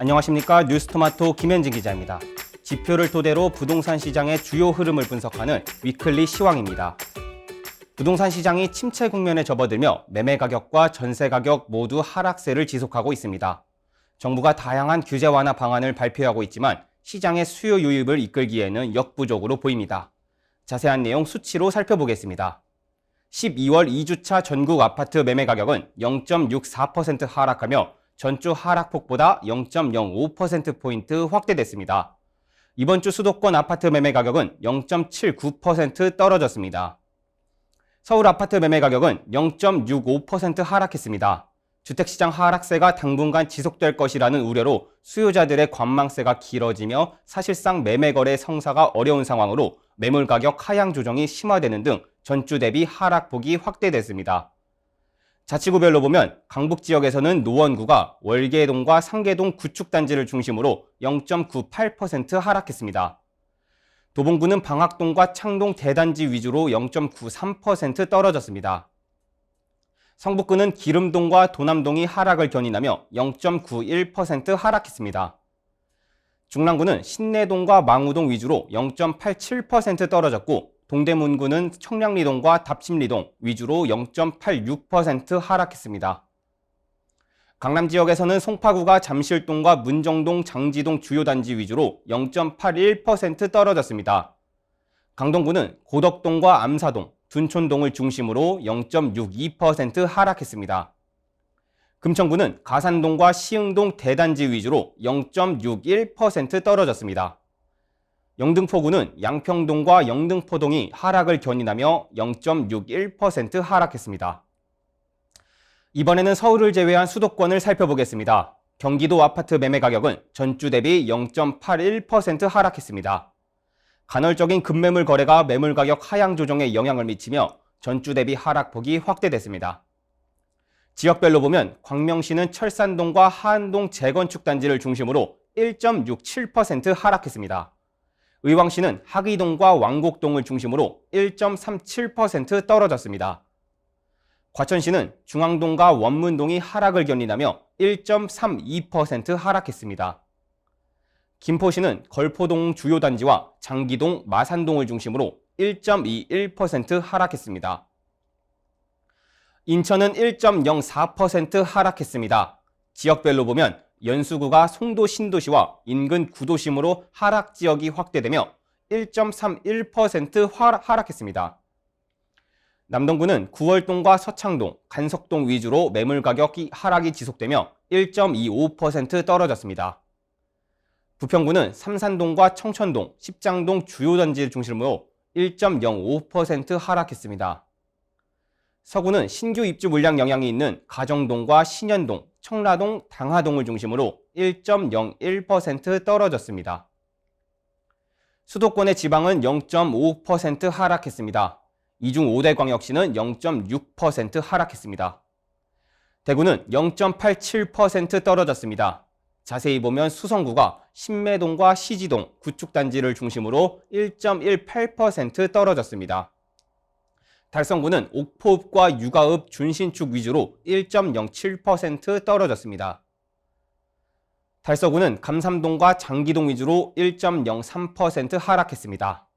안녕하십니까 뉴스토마토 김현진 기자입니다. 지표를 토대로 부동산 시장의 주요 흐름을 분석하는 위클리 시황입니다. 부동산 시장이 침체 국면에 접어들며 매매 가격과 전세 가격 모두 하락세를 지속하고 있습니다. 정부가 다양한 규제 완화 방안을 발표하고 있지만 시장의 수요 유입을 이끌기에는 역부족으로 보입니다. 자세한 내용 수치로 살펴보겠습니다. 12월 2주차 전국 아파트 매매 가격은 0.64% 하락하며 전주 하락폭보다 0.05%포인트 확대됐습니다. 이번 주 수도권 아파트 매매 가격은 0.79% 떨어졌습니다. 서울 아파트 매매 가격은 0.65% 하락했습니다. 주택시장 하락세가 당분간 지속될 것이라는 우려로 수요자들의 관망세가 길어지며 사실상 매매 거래 성사가 어려운 상황으로 매물 가격 하향 조정이 심화되는 등 전주 대비 하락폭이 확대됐습니다. 자치구별로 보면 강북 지역에서는 노원구가 월계동과 상계동 구축단지를 중심으로 0.98% 하락했습니다. 도봉구는 방학동과 창동 대단지 위주로 0.93% 떨어졌습니다. 성북구는 기름동과 도남동이 하락을 견인하며 0.91% 하락했습니다. 중랑구는 신내동과 망우동 위주로 0.87% 떨어졌고 동대문구는 청량리동과 답심리동 위주로 0.86% 하락했습니다. 강남 지역에서는 송파구가 잠실동과 문정동, 장지동 주요 단지 위주로 0.81% 떨어졌습니다. 강동구는 고덕동과 암사동, 둔촌동을 중심으로 0.62% 하락했습니다. 금천구는 가산동과 시흥동 대단지 위주로 0.61% 떨어졌습니다. 영등포구는 양평동과 영등포동이 하락을 견인하며 0.61% 하락했습니다. 이번에는 서울을 제외한 수도권을 살펴보겠습니다. 경기도 아파트 매매 가격은 전주 대비 0.81% 하락했습니다. 간헐적인 급매물 거래가 매물 가격 하향 조정에 영향을 미치며 전주 대비 하락폭이 확대됐습니다. 지역별로 보면 광명시는 철산동과 하안동 재건축 단지를 중심으로 1.67% 하락했습니다. 의왕시는 하기동과 왕곡동을 중심으로 1.37% 떨어졌습니다. 과천시는 중앙동과 원문동이 하락을 견인하며 1.32% 하락했습니다. 김포시는 걸포동 주요 단지와 장기동, 마산동을 중심으로 1.21% 하락했습니다. 인천은 1.04% 하락했습니다. 지역별로 보면 연수구가 송도 신도시와 인근 구도심으로 하락 지역이 확대되며 1.31% 하락했습니다. 남동구는 구월동과 서창동, 간석동 위주로 매물 가격이 하락이 지속되며 1.25% 떨어졌습니다. 부평구는 삼산동과 청천동, 십장동 주요 단지를 중심으로 1.05% 하락했습니다. 서구는 신규 입주 물량 영향이 있는 가정동과 신현동, 청라동, 당하동을 중심으로 1.01% 떨어졌습니다. 수도권의 지방은 0.5% 하락했습니다. 이중 5대 광역시는 0.6% 하락했습니다. 대구는 0.87% 떨어졌습니다. 자세히 보면 수성구가 신매동과 시지동, 구축단지를 중심으로 1.18% 떨어졌습니다. 달성구는 옥포읍과 육아읍, 준신축 위주로 1.07% 떨어졌습니다. 달서구는 감삼동과 장기동 위주로 1.03% 하락했습니다.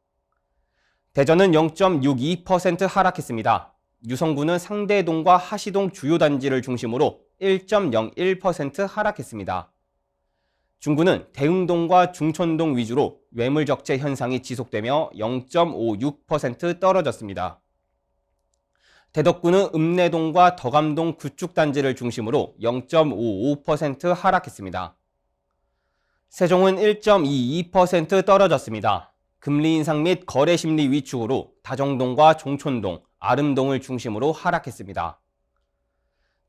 대전은 0.62% 하락했습니다. 유성구는 상대동과 하시동 주요 단지를 중심으로 1.01% 하락했습니다. 중구는 대흥동과 중천동 위주로 외물 적재 현상이 지속되며 0.56% 떨어졌습니다. 대덕구는 읍내동과 덕암동 구축단지를 중심으로 0.55% 하락했습니다. 세종은 1.22% 떨어졌습니다. 금리 인상 및 거래 심리 위축으로 다정동과 종촌동, 아름동을 중심으로 하락했습니다.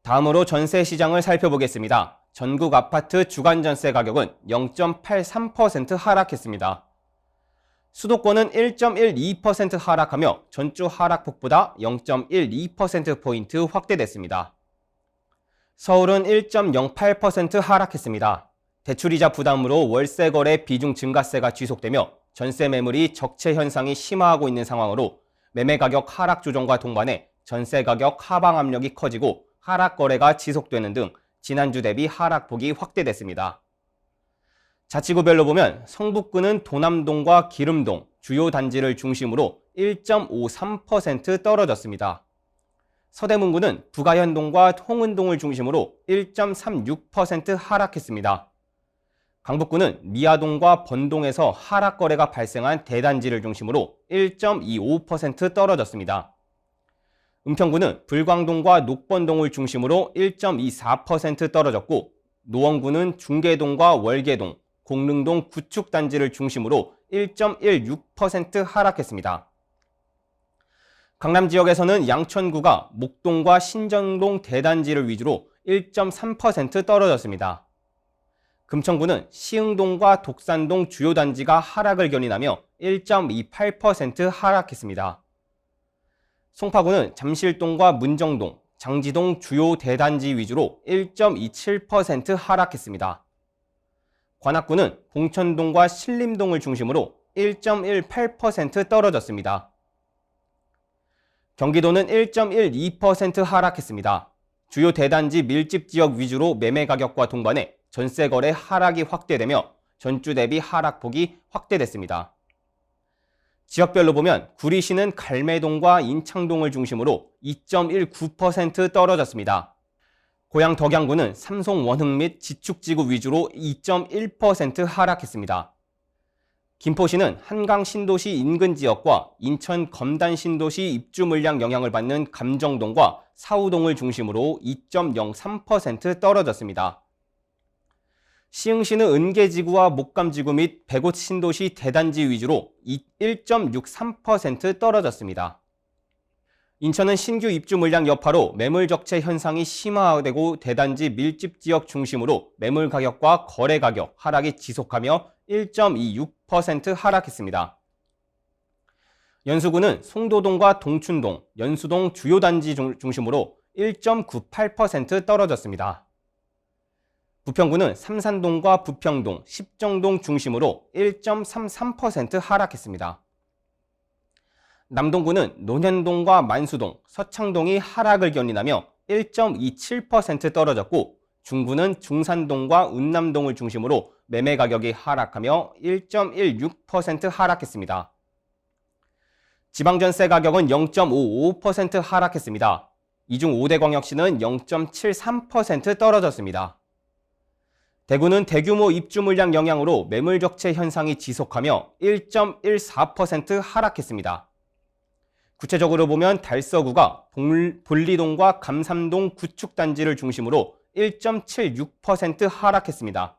다음으로 전세 시장을 살펴보겠습니다. 전국 아파트 주간 전세 가격은 0.83% 하락했습니다. 수도권은 1.12% 하락하며 전주 하락폭보다 0.12%포인트 확대됐습니다. 서울은 1.08% 하락했습니다. 대출이자 부담으로 월세 거래 비중 증가세가 지속되며 전세 매물이 적체 현상이 심화하고 있는 상황으로 매매 가격 하락 조정과 동반해 전세 가격 하방 압력이 커지고 하락 거래가 지속되는 등 지난주 대비 하락폭이 확대됐습니다. 자치구별로 보면 성북구는 도남동과 기름동, 주요 단지를 중심으로 1.53% 떨어졌습니다. 서대문구는 부가현동과 홍은동을 중심으로 1.36% 하락했습니다. 강북구는 미아동과 번동에서 하락 거래가 발생한 대단지를 중심으로 1.25% 떨어졌습니다. 은평구는 불광동과 녹번동을 중심으로 1.24% 떨어졌고 노원구는 중계동과 월계동, 공릉동 구축단지를 중심으로 1.16% 하락했습니다. 강남 지역에서는 양천구가 목동과 신정동 대단지를 위주로 1.3% 떨어졌습니다. 금천구는 시흥동과 독산동 주요 단지가 하락을 견인하며 1.28% 하락했습니다. 송파구는 잠실동과 문정동, 장지동 주요 대단지 위주로 1.27% 하락했습니다. 관악구는 봉천동과 신림동을 중심으로 1.18% 떨어졌습니다. 경기도는 1.12% 하락했습니다. 주요 대단지 밀집 지역 위주로 매매 가격과 동반해 전세 거래 하락이 확대되며 전주 대비 하락폭이 확대됐습니다. 지역별로 보면 구리시는 갈매동과 인창동을 중심으로 2.19% 떨어졌습니다. 고양 덕양구는 삼성 원흥 및 지축지구 위주로 2.1% 하락했습니다. 김포시는 한강 신도시 인근 지역과 인천 검단 신도시 입주 물량 영향을 받는 감정동과 사우동을 중심으로 2.03% 떨어졌습니다. 시흥시는 은계지구와 목감지구 및 백옷 신도시 대단지 위주로 1.63% 떨어졌습니다. 인천은 신규 입주 물량 여파로 매물 적체 현상이 심화되고 대단지 밀집 지역 중심으로 매물 가격과 거래 가격 하락이 지속하며 1.26% 하락했습니다. 연수구는 송도동과 동춘동, 연수동 주요 단지 중심으로 1.98% 떨어졌습니다. 부평구는 삼산동과 부평동, 십정동 중심으로 1.33% 하락했습니다. 남동구는 논현동과 만수동, 서창동이 하락을 견인하며 1.27% 떨어졌고 중구는 중산동과 운남동을 중심으로 매매 가격이 하락하며 1.16% 하락했습니다. 지방전세 가격은 0.55% 하락했습니다. 이중 5대 광역시는 0.73% 떨어졌습니다. 대구는 대규모 입주 물량 영향으로 매물 적체 현상이 지속하며 1.14% 하락했습니다. 구체적으로 보면 달서구가 볼리동과 감삼동 구축단지를 중심으로 1.76% 하락했습니다.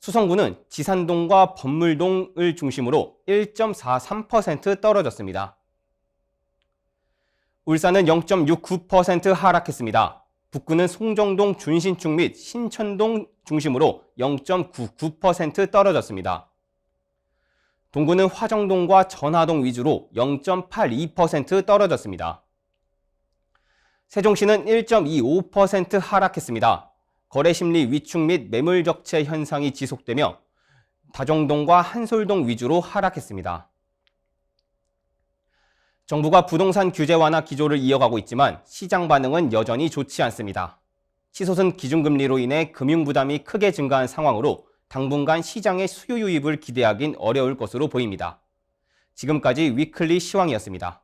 수성구는 지산동과 법물동을 중심으로 1.43% 떨어졌습니다. 울산은 0.69% 하락했습니다. 북구는 송정동 준신축 및 신천동 중심으로 0.99% 떨어졌습니다. 동구는 화정동과 전화동 위주로 0.82% 떨어졌습니다. 세종시는 1.25% 하락했습니다. 거래 심리 위축 및 매물 적체 현상이 지속되며 다정동과 한솔동 위주로 하락했습니다. 정부가 부동산 규제 완화 기조를 이어가고 있지만 시장 반응은 여전히 좋지 않습니다. 치솟은 기준금리로 인해 금융 부담이 크게 증가한 상황으로 당분간 시장의 수요 유입을 기대하긴 어려울 것으로 보입니다. 지금까지 위클리 시황이었습니다.